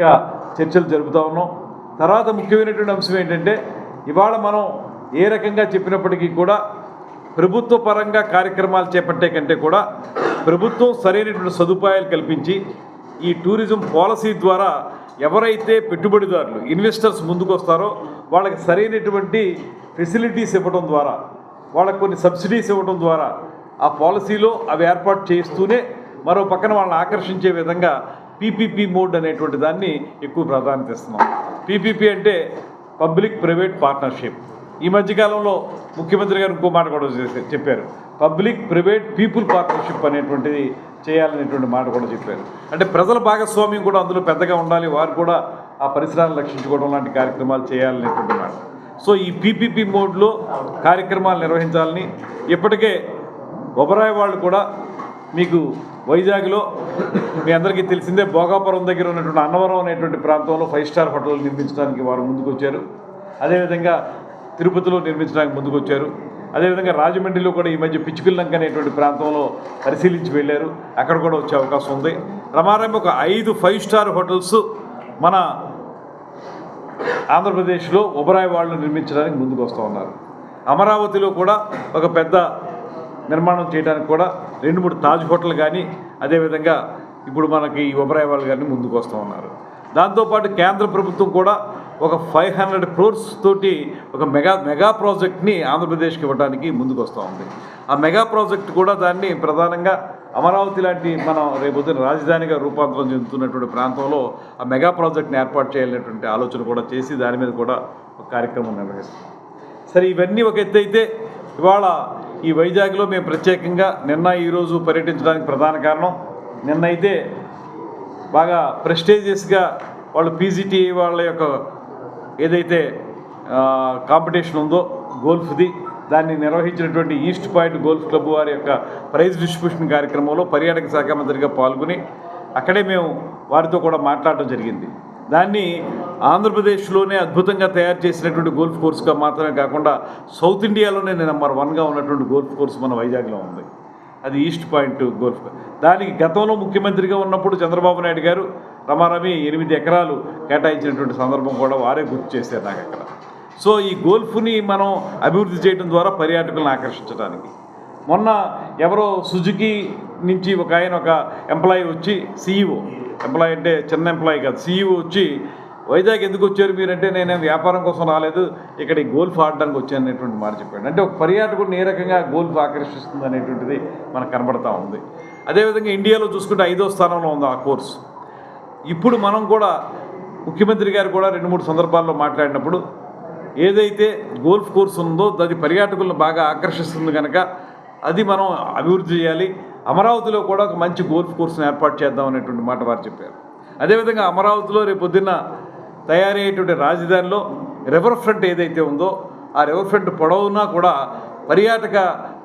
ఇంకా చర్చలు జరుపుతా ఉన్నాం. తర్వాత ముఖ్యమైనటువంటి అంశం ఏంటంటే ఇవాళ మనం ఏ రకంగా చెప్పినప్పటికీ కూడా ప్రభుత్వ పరంగా కార్యక్రమాలు చేపట్టే కంటే కూడా ప్రభుత్వం సరైనటువంటి సదుపాయాలు కల్పించి ఈ టూరిజం పాలసీ ద్వారా ఎవరైతే పెట్టుబడిదారులు ఇన్వెస్టర్స్ ముందుకు వస్తారో వాళ్ళకి సరైనటువంటి ఫెసిలిటీస్ ఇవ్వడం ద్వారా వాళ్ళకి కొన్ని సబ్సిడీస్ ఇవ్వడం ద్వారా ఆ పాలసీలో అవి ఏర్పాటు చేస్తూనే మరో పక్కన వాళ్ళని ఆకర్షించే విధంగా పీపీపీ మోడ్ అనేటువంటి దాన్ని ఎక్కువ ప్రాధాన్యత ఇస్తున్నాం. పీపీపీ అంటే పబ్లిక్ ప్రైవేట్ పార్ట్నర్షిప్. ఈ మధ్యకాలంలో ముఖ్యమంత్రి గారు ఇంకో మాట కూడా చేసే- చెప్పారు. పబ్లిక్ ప్రైవేట్ పీపుల్ పార్ట్నర్షిప్ అనేటువంటిది చేయాలనేటువంటి మాట కూడా చెప్పారు. అంటే ప్రజల భాగస్వామ్యం కూడా అందులో పెద్దగా ఉండాలి. వారు కూడా ఆ పరిసరాలను రక్షించుకోవడం లాంటి కార్యక్రమాలు చేయాలనేటువంటి మాట. సో ఈ పీపీపీ మోడ్లో కార్యక్రమాలు నిర్వహించాలని ఇప్పటికే ఒబరాయ్ వాళ్ళు కూడా మీకు వైజాగ్లో మీ అందరికీ తెలిసిందే భోగాపురం దగ్గర ఉన్నటువంటి అన్నవరం అనేటువంటి ప్రాంతంలో ఫైవ్ స్టార్ హోటల్ నిర్మించడానికి వారు ముందుకు వచ్చారు అదేవిధంగా తిరుపతిలో నిర్మించడానికి ముందుకు వచ్చారు అదేవిధంగా రాజమండ్రిలో కూడా ఈ మధ్య పిచ్చుకిల్లంక అనేటువంటి ప్రాంతంలో పరిశీలించి వెళ్ళారు. అక్కడ కూడా వచ్చే అవకాశం ఉంది. రమారంభ ఒక ఐదు ఫైవ్ స్టార్ హోటల్స్ మన ఆంధ్రప్రదేశ్లో ఉబరాయి వాళ్ళు నిర్మించడానికి ముందుకు వస్తూ ఉన్నారు. అమరావతిలో కూడా ఒక పెద్ద నిర్మాణం చేయడానికి కూడా రెండు మూడు తాజ్ హోటల్ కానీ అదేవిధంగా ఇప్పుడు మనకి ఉబరాయి వాళ్ళు కానీ ముందుకు వస్తూ ఉన్నారు. దాంతోపాటు కేంద్ర ప్రభుత్వం కూడా ఒక ఫైవ్ హండ్రెడ్ క్రోర్స్ తోటి ఒక మెగా మెగా ప్రాజెక్ట్ని ఆంధ్రప్రదేశ్కి ఇవ్వడానికి ముందుకు వస్తూ ఉంది. ఆ మెగా ప్రాజెక్ట్ కూడా దాన్ని ప్రధానంగా అమరావతి లాంటి మనం రేపొద్దున రాజధానిగా రూపాంతరం చెందుతున్నటువంటి ప్రాంతంలో ఆ మెగా ప్రాజెక్ట్ని ఏర్పాటు చేయాలనేటువంటి ఆలోచన కూడా చేసి దాని మీద కూడా ఒక కార్యక్రమం నిర్వహిస్తాం సరే ఇవన్నీ ఒక ఎత్తు అయితే ఇవాళ ఈ వైజాగ్లో మేము ప్రత్యేకంగా నిన్న ఈరోజు పర్యటించడానికి ప్రధాన కారణం నిన్నైతే బాగా ప్రెస్టేజియస్గా వాళ్ళు పీజీటీ వాళ్ళ యొక్క ఏదైతే కాంపిటీషన్ ఉందో గోల్ఫ్ది దాన్ని నిర్వహించినటువంటి ఈస్ట్ పాయింట్ గోల్ఫ్ క్లబ్ వారి యొక్క ప్రైజ్ డిస్ట్రిబ్యూషన్ కార్యక్రమంలో పర్యాటక శాఖ మంత్రిగా పాల్గొని అక్కడే మేము వారితో కూడా మాట్లాడటం జరిగింది. దాన్ని ఆంధ్రప్రదేశ్లోనే అద్భుతంగా తయారు చేసినటువంటి గోల్ఫ్ కోర్సుగా మాత్రమే కాకుండా సౌత్ ఇండియాలోనే నెంబర్ వన్గా ఉన్నటువంటి గోల్ఫ్ కోర్సు మన వైజాగ్లో ఉంది. అది ఈస్ట్ పాయింట్ గోల్ఫ్. దానికి గతంలో ముఖ్యమంత్రిగా ఉన్నప్పుడు చంద్రబాబు నాయుడు గారు రమారమి ఎనిమిది ఎకరాలు కేటాయించినటువంటి సందర్భం కూడా వారే గుర్తు చేశారు నాకు అక్కడ. సో ఈ గోల్ఫ్ని మనం అభివృద్ధి చేయడం ద్వారా పర్యాటకులను ఆకర్షించడానికి. మొన్న ఎవరో సుజుకి నుంచి ఒక ఆయన ఒక ఎంప్లాయీ వచ్చి సీఈఓ ఎంప్లాయీ అంటే చిన్న ఎంప్లాయీ కాదు. సీఈఓ వచ్చి వైజాగ్ ఎందుకు వచ్చారు మీరంటే నేను వ్యాపారం కోసం రాలేదు ఇక్కడ ఈ గోల్ఫ్ ఆడడానికి వచ్చాను అనేటువంటి మాట చెప్పాడు. అంటే ఒక పర్యాటకుడిని ఏ రకంగా గోల్ఫ్ ఆకర్షిస్తుంది అనేటువంటిది మనకు కనబడతా ఉంది. అదేవిధంగా ఇండియాలో చూసుకుంటే ఐదో స్థానంలో ఉంది ఆ కోర్సు. ఇప్పుడు మనం కూడా ముఖ్యమంత్రి గారు కూడా రెండు మూడు సందర్భాల్లో మాట్లాడినప్పుడు ఏదైతే గోల్ఫ్ కోర్స్ ఉందో అది పర్యాటకులను బాగా ఆకర్షిస్తుంది కనుక అది మనం అభివృద్ధి చేయాలి. అమరావతిలో కూడా ఒక మంచి గోల్ఫ్ కోర్సును ఏర్పాటు చేద్దాం అనేటువంటి మాట వారు చెప్పారు. అదేవిధంగా అమరావతిలో రేపు పొద్దున్న తయారయ్యేటువంటి రాజధానిలో రివర్ ఫ్రంట్ ఏదైతే ఉందో ఆ రివర్ ఫ్రంట్ పొడవునా కూడా పర్యాటక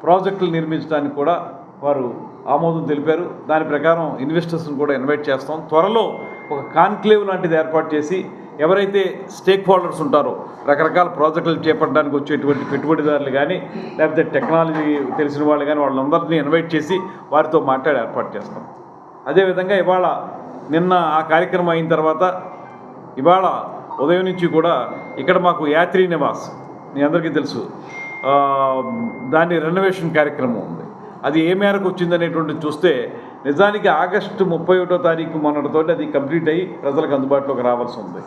ప్రాజెక్టులు నిర్మించడానికి కూడా వారు ఆమోదం తెలిపారు. దాని ప్రకారం ఇన్వెస్టర్స్ని కూడా ఇన్వైట్ చేస్తాం. త్వరలో ఒక కాన్క్లేవ్ లాంటిది ఏర్పాటు చేసి ఎవరైతే స్టేక్ హోల్డర్స్ ఉంటారో రకరకాల ప్రాజెక్టులు చేపట్టడానికి వచ్చేటువంటి పెట్టుబడిదారులు కానీ లేకపోతే టెక్నాలజీ తెలిసిన వాళ్ళు కానీ వాళ్ళందరినీ ఇన్వైట్ చేసి వారితో మాట్లాడి ఏర్పాటు చేస్తాం. అదేవిధంగా ఇవాళ నిన్న ఆ కార్యక్రమం అయిన తర్వాత ఇవాళ ఉదయం నుంచి కూడా ఇక్కడ మాకు యాత్రి నివాస్ మీ అందరికీ తెలుసు దాని రెనోవేషన్ కార్యక్రమం ఉంది. అది ఏ మేరకు వచ్చిందనేటువంటి చూస్తే నిజానికి ఆగస్టు ముప్పై ఒకటో తారీఖు మొన్నటితోటి అది కంప్లీట్ అయ్యి ప్రజలకు అందుబాటులోకి రావాల్సి ఉంది.